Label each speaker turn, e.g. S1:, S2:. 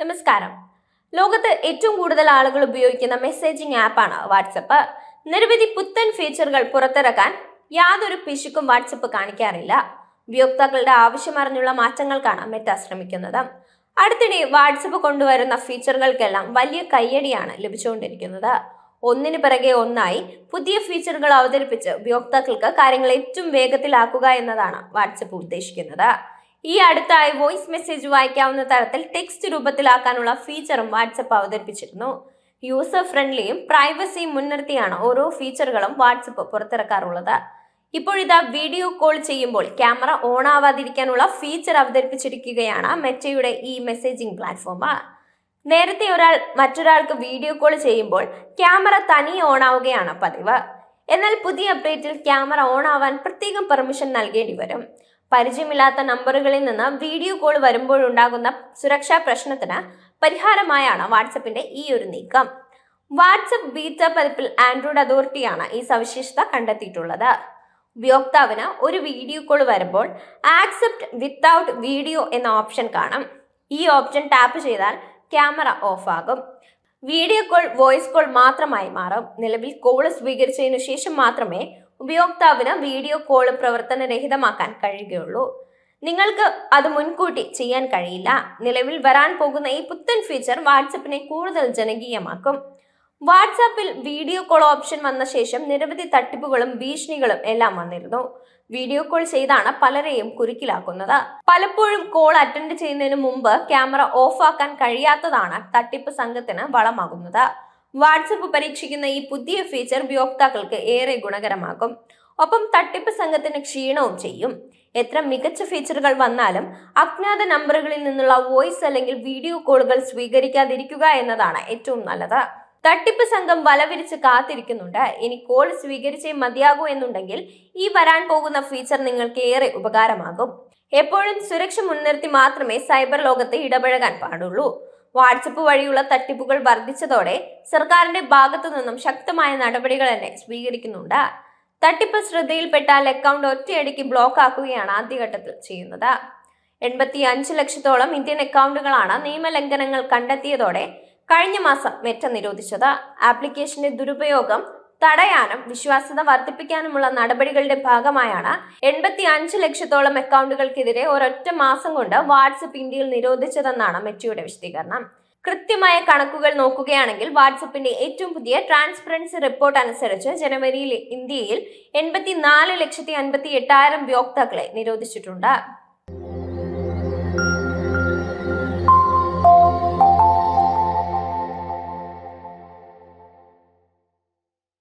S1: നമസ്കാരം. ലോകത്ത് ഏറ്റവും കൂടുതൽ ആളുകൾ ഉപയോഗിക്കുന്ന മെസ്സേജിംഗ് ആപ്പാണ് വാട്സപ്പ് നിരവധി പുത്തൻ ഫീച്ചറുകൾ പുറത്തിറക്കാൻ യാതൊരു പിശുക്കും വാട്സപ്പ് കാണിക്കാറില്ല. ഉപയോക്താക്കളുടെ ആവശ്യമറിഞ്ഞുള്ള മാറ്റങ്ങൾക്കാണ് മെറ്റ ശ്രമിക്കുന്നത്. അടുത്തിടെ വാട്സപ്പ് കൊണ്ടുവരുന്ന ഫീച്ചറുകൾക്കെല്ലാം വലിയ കയ്യടിയാണ് ലഭിച്ചുകൊണ്ടിരിക്കുന്നത്. ഒന്നിനു പിറകെ ഒന്നായി പുതിയ ഫീച്ചറുകൾ അവതരിപ്പിച്ച് ഉപയോക്താക്കൾക്ക് കാര്യങ്ങൾ ഏറ്റവും വേഗത്തിലാക്കുക എന്നതാണ് വാട്സപ്പ് ഉദ്ദേശിക്കുന്നത്. ഈ അടുത്തായി വോയിസ് മെസ്സേജ് വായിക്കാവുന്ന തരത്തിൽ ടെക്സ്റ്റ് രൂപത്തിലാക്കാനുള്ള ഫീച്ചറും വാട്സപ്പ് അവതരിപ്പിച്ചിരുന്നു. യൂസർ ഫ്രണ്ട്ലിയും പ്രൈവസിയും മുൻനിർത്തിയാണ് ഓരോ ഫീച്ചറുകളും വാട്സപ്പ് പുറത്തിറക്കാറുള്ളത്. ഇപ്പോഴിതാ വീഡിയോ കോൾ ചെയ്യുമ്പോൾ ക്യാമറ ഓൺ ആവാതിരിക്കാനുള്ള ഫീച്ചർ അവതരിപ്പിച്ചിരിക്കുകയാണ് മെറ്റയുടെ ഈ മെസ്സേജിംഗ് പ്ലാറ്റ്ഫോം നേരത്തെ ഒരാൾ മറ്റൊരാൾക്ക് വീഡിയോ കോൾ ചെയ്യുമ്പോൾ ക്യാമറ തനി ഓൺ ആവുകയാണ് പതിവ്. എന്നാൽ പുതിയ അപ്ഡേറ്റിൽ ക്യാമറ ഓൺ ആവാൻ പ്രത്യേകം പെർമിഷൻ നൽകേണ്ടി വരും. പരിചയമില്ലാത്ത നമ്പറുകളിൽ നിന്ന് വീഡിയോ കോൾ വരുമ്പോഴുണ്ടാകുന്ന സുരക്ഷാ പ്രശ്നത്തിന് പരിഹാരമായാണ് വാട്സപ്പിന്റെ ഈ ഒരു നീക്കം. വാട്സപ്പ് ബീറ്റ പതിപ്പിൽ ആൻഡ്രോയിഡ് അതോറിറ്റിയാണ് ഈ സവിശേഷത കണ്ടെത്തിയിട്ടുള്ളത്. ഉപയോക്താവിന് ഒരു വീഡിയോ കോൾ വരുമ്പോൾ ആക്സെപ്റ്റ് വിത്തൗട്ട് വീഡിയോ എന്ന ഓപ്ഷൻ കാണും. ഈ ഓപ്ഷൻ ടാപ്പ് ചെയ്താൽ ക്യാമറ ഓഫ് ആകും വീഡിയോ കോൾ വോയിസ് കോൾ മാത്രമായി മാറും. നിലവിൽ കോൾ സ്വീകരിച്ചതിനു ശേഷം മാത്രമേ ഉപയോക്താവിന് വീഡിയോ കോൾ പ്രവർത്തനരഹിതമാക്കാൻ കഴിയുകയുള്ളൂ. നിങ്ങൾക്ക് അത് മുൻകൂട്ടി ചെയ്യാൻ കഴിയില്ല. നിലവിൽ വരാൻ പോകുന്ന ഈ പുത്തൻ ഫീച്ചർ വാട്സപ്പിനെ കൂടുതൽ ജനകീയമാക്കും. വാട്സാപ്പിൽ വീഡിയോ കോൾ ഓപ്ഷൻ വന്ന ശേഷം നിരവധി തട്ടിപ്പുകളും ഭീഷണികളും എല്ലാം വന്നിരുന്നു. വീഡിയോ കോൾ ചെയ്താണ് പലരെയും കുരുക്കിലാക്കുന്നത്. പലപ്പോഴും കോൾ അറ്റൻഡ് ചെയ്യുന്നതിന് മുമ്പ് ക്യാമറ ഓഫാക്കാൻ കഴിയാത്തതാണ് തട്ടിപ്പ് സംഘത്തിന് വളമാകുന്നത്. വാട്സപ്പ് പരീക്ഷിക്കുന്ന ഈ പുതിയ ഫീച്ചർ ഉപയോക്താക്കൾക്ക് ഏറെ ഗുണകരമാകും. ഒപ്പം തട്ടിപ്പ് സംഘത്തിന് ക്ഷീണവും ചെയ്യും. എത്ര മികച്ച ഫീച്ചറുകൾ വന്നാലും അജ്ഞാത നമ്പറുകളിൽ നിന്നുള്ള വോയിസ് അല്ലെങ്കിൽ വീഡിയോ കോളുകൾ സ്വീകരിക്കാതിരിക്കുക എന്നതാണ് ഏറ്റവും നല്ലത്. തട്ടിപ്പ് സംഘം വലവിരിച്ച് കാത്തിരിക്കുന്നുണ്ട്. ഇനി കോൾ സ്വീകരിച്ചേ മതിയാകൂ എന്നുണ്ടെങ്കിൽ ഈ വരാൻ പോകുന്ന ഫീച്ചർ നിങ്ങൾക്ക് ഏറെ ഉപകാരമാകും. എപ്പോഴും സുരക്ഷ മുൻനിർത്തി മാത്രമേ സൈബർ ലോകത്ത് ഇടപഴകാൻ പാടുള്ളൂ. വാട്സപ്പ് വഴിയുള്ള തട്ടിപ്പുകൾ വർദ്ധിച്ചതോടെ സർക്കാരിന്റെ ഭാഗത്തു നിന്നും ശക്തമായ നടപടികൾ തന്നെ സ്വീകരിക്കുന്നുണ്ട്. തട്ടിപ്പ് ശ്രദ്ധയിൽപ്പെട്ടാൽ അക്കൗണ്ട് ഒറ്റയടിക്ക് ബ്ലോക്ക് ആക്കുകയാണ് ആദ്യഘട്ടത്തിൽ ചെയ്യുന്നത്. എൺപത്തി അഞ്ച് ലക്ഷത്തോളം ഇന്ത്യൻ അക്കൗണ്ടുകളാണ് നിയമലംഘനങ്ങൾ കണ്ടെത്തിയതോടെ കഴിഞ്ഞ മാസം മെറ്റ നിരോധിച്ചത്. ആപ്ലിക്കേഷന്റെ ദുരുപയോഗം തടയാനും വിശ്വാസ്യത വർദ്ധിപ്പിക്കാനുമുള്ള നടപടികളുടെ ഭാഗമായാണ് എൺപത്തി അഞ്ച് ലക്ഷത്തോളം അക്കൗണ്ടുകൾക്കെതിരെ ഒരൊറ്റ മാസം കൊണ്ട് വാട്സപ്പ് ഇന്ത്യയിൽ നിരോധിച്ചതെന്നാണ് മെറ്റിയുടെ വിശദീകരണം. കൃത്യമായ കണക്കുകൾ നോക്കുകയാണെങ്കിൽ വാട്സപ്പിന്റെ ഏറ്റവും പുതിയ ട്രാൻസ്പെറൻസി റിപ്പോർട്ട് അനുസരിച്ച് ജനുവരിയിൽ ഇന്ത്യയിൽ എൺപത്തി നാല് ലക്ഷത്തി അൻപത്തി എട്ടായിരം ഉപയോക്താക്കളെ നിരോധിച്ചിട്ടുണ്ട്.